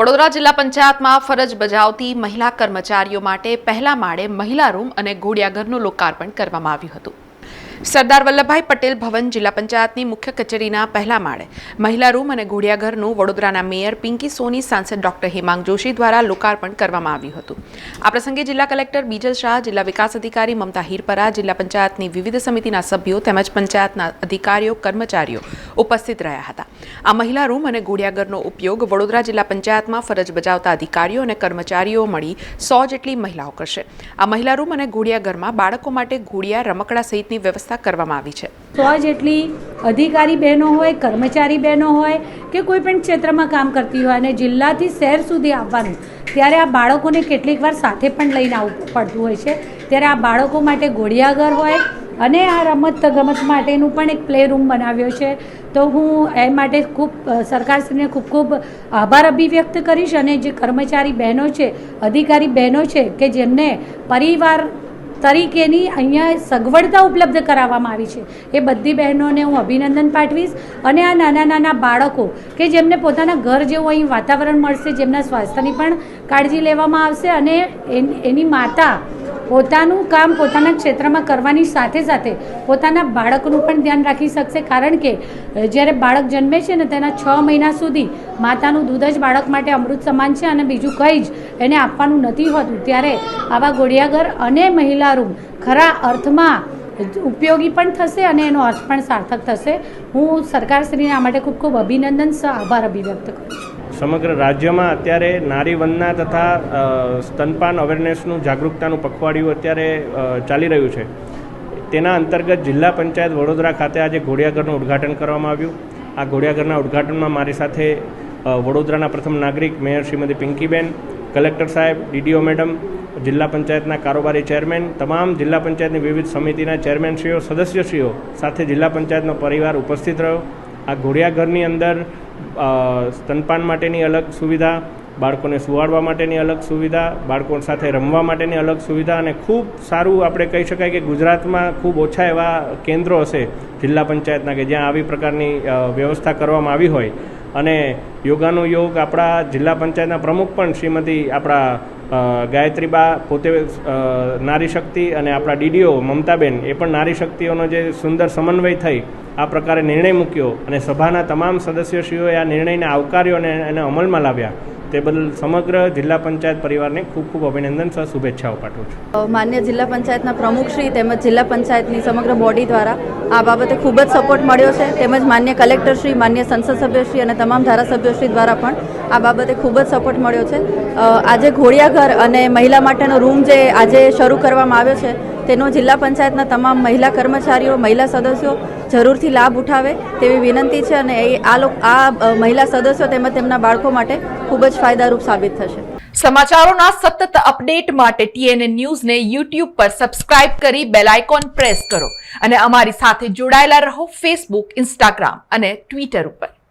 વડોદરા જિલ્લા પંચાયતમાં ફરજ બજાવતી મહિલા કર્મચારીઓ માટે પહેલા માળે મહિલા રૂમ અને ઘોડિયાઘરનું લોકાર્પણ કરવામાં આવ્યું હતું. સરદાર વલ્લભભાઈ પટેલ ભવન જિલ્લા પંચાયતની મુખ્ય કચેરીના પહેલા માળે. મહિલા રૂમ અને ઘોડિયાઘરનું વડોદરાના મેયર પિંકી સોની, સાંસદ ડોક્ટર હેમાંગ જોશી દ્વારા લોકાર્પણ કરવામાં આવ્યું હતું. આ પ્રસંગે જિલ્લા કલેક્ટર બીજલ શાહ, જિલ્લા વિકાસ અધિકારી મમતા હીરપરા, જિલ્લા પંચાયતની વિવિધ સમિતિના સભ્યો તેમજ પંચાયતના અધિકારીઓ, કર્મચારીઓ ઉપસ્થિત રહ્યા હતા. આ મહિલા રૂમ અને ઘોડિયાઘરનો ઉપયોગ વડોદરા જિલ્લા પંચાયતમાં ફરજ બજાવતા અધિકારીઓ અને કર્મચારીઓ મળી સો જેટલી મહિલાઓ કરશે. આ મહિલા રૂમ અને ઘોડિયાઘરમાં બાળકો માટે ઘોડિયા રમકડા સહિતની વ્યવસ્થા કરવામાં આવી છે. સો જેટલી અધિકારી બહેનો હોય, કર્મચારી બહેનો હોય કે કોઈ પણ ક્ષેત્રમાં કામ કરતી હોય અને જિલ્લાથી શહેર સુધી આવવાનું, ત્યારે આ બાળકોને કેટલીક વાર સાથે પણ લઈને આવવું પડતું હોય છે. ત્યારે આ બાળકો માટે ઘોડિયાઘર હોય અને આ રમત ગમત માટેનું પણ એક પ્લે રૂમ બનાવ્યો છે. તો હું એ માટે ખૂબ, સરકારશ્રીને ખૂબ ખૂબ આભાર અભિવ્યક્ત કરીશ અને જે કર્મચારી બહેનો છે, અધિકારી બહેનો છે કે જેમને પરિવાર તરીકેની અહીંયા સગવડતા ઉપલબ્ધ કરાવવામાં આવી છે. એ બધી બહેનોને હું અભિનંદન પાઠવીશ અને આ નાના નાના બાળકો કે જેમને પોતાના ઘર જેવું અહીં વાતાવરણ મળશે, જેમના સ્વાસ્થ્યની પણ કાળજી લેવામાં આવશે અને એન- માતા પોતાનું કામ પોતાના ક્ષેત્રમાં કરવાની સાથે સાથે પોતાના બાળકનું પણ ધ્યાન રાખી શકશે. કારણ કે જ્યારે બાળક જન્મે છે ને તેના છ મહિના સુધી માતાનું દૂધ જ બાળક માટે અમૃત સમાન છે અને બીજું કંઈ જ એને આપવાનું નથી હોતું, ત્યારે આવા ઘોડિયાઘર અને મહિલા રૂમ ખરા અર્થમાં ઉપયોગી પણ થશે અને એનો અર્થ પણ સાર્થક થશે. હું સરકારશ્રીને આ માટે ખૂબ ખૂબ અભિનંદન આભાર અભિવ્યક્ત કરું છું. સમગ્ર રાજ્યમાં અત્યારે નારી વંદના તથા સ્તનપાન અવેરનેસનું જાગૃતતાનું પખવાડિયું અત્યારે ચાલી રહ્યું છે. તેના અંતર્ગત જિલ્લા પંચાયત વડોદરા ખાતે આજે ઘોડિયાઘરનું ઉદ્ઘાટન કરવામાં આવ્યું. આ ઘોડિયાઘરના ઉદ્ઘાટનમાં મારી સાથે વડોદરાના પ્રથમ નાગરિક મેયર શ્રીમતી પિંકીબેન, કલેક્ટર સાહેબ, ડીડીઓ મેડમ, જિલ્લા પંચાયતના કારોબારી ચેરમેન, તમામ જિલ્લા પંચાયતની વિવિધ સમિતિના ચેરમેનશ્રીઓ, સદસ્યશ્રીઓ સાથે જિલ્લા પંચાયતનો પરિવાર ઉપસ્થિત રહ્યો. આ ઘોડિયાઘરની અંદર સ્તનપાન માટેની અલગ સુવિધા, બાળકોને સુવાડવા માટેની અલગ સુવિધા, બાળકો સાથે રમવા માટેની અલગ સુવિધા અને ખૂબ સારું આપણે કહી શકાય કે ગુજરાતમાં ખૂબ ઓછા એવા કેન્દ્રો હશે, જિલ્લા પંચાયતના કે જ્યાં આવી પ્રકારની વ્યવસ્થા કરવામાં આવી હોય. અને યોગાનો યોગ આપણા જિલ્લા પંચાયતના પ્રમુખ પણ શ્રીમતી આપણા ગાયત્રીબા પોતે નારી શક્તિ અને આપણા ડીડીઓ મમતાબેન એ પણ નારી શક્તિઓનો જે સુંદર સમન્વય થઈ, આ પ્રકારે નિર્ણય મૂક્યો અને સભાના તમામ સદસ્યશ્રીઓએ આ નિર્ણયને આવકાર્યો અને એને અમલમાં લાવ્યા. તે બદલ સમગ્ર જિલ્લા પંચાયત પરિવારને ખૂબ ખૂબ અભિનંદન સહ શુભેચ્છાઓ પાઠવું છું. માન્ય જિલ્લા પંચાયતના પ્રમુખશ્રી તેમજ જિલ્લા પંચાયતની સમગ્ર બોડી દ્વારા આ બાબતે ખૂબ જ સપોર્ટ મળ્યો છે. તેમજ માન્ય કલેક્ટરશ્રી, માન્ય સંસદ સભ્યશ્રી અને તમામ ધારાસભ્યશ્રી દ્વારા પણ આ બાબતે ખૂબ જ સપોર્ટ મળ્યો છે. આજે ઘોડિયાઘર અને મહિલા માટેનો રૂમ જે આજે શરૂ કરવામાં આવ્યો છે તેનો જિલ્લા પંચાયતના તમામ મહિલા કર્મચારીઓ, મહિલા સદસ્યો જરૂરથી લાભ ઉઠાવે તેવી વિનંતી છે અને આ આ મહિલા સદસ્યો તેમજ તેમના બાળકો માટે ખૂબ જ ફાયદારૂપ સાબિત થશે. સમાચારોના સતત અપડેટ માટે ટીએનએ ન્યૂઝને યુટ્યુબ પર સબસ્ક્રાઇબ કરી બેલ આઇકોન પ્રેસ કરો અને અમારી સાથે જોડાયેલા રહો ફેસબુક, ઇન્સ્ટાગ્રામ અને ટ્વિટર ઉપર.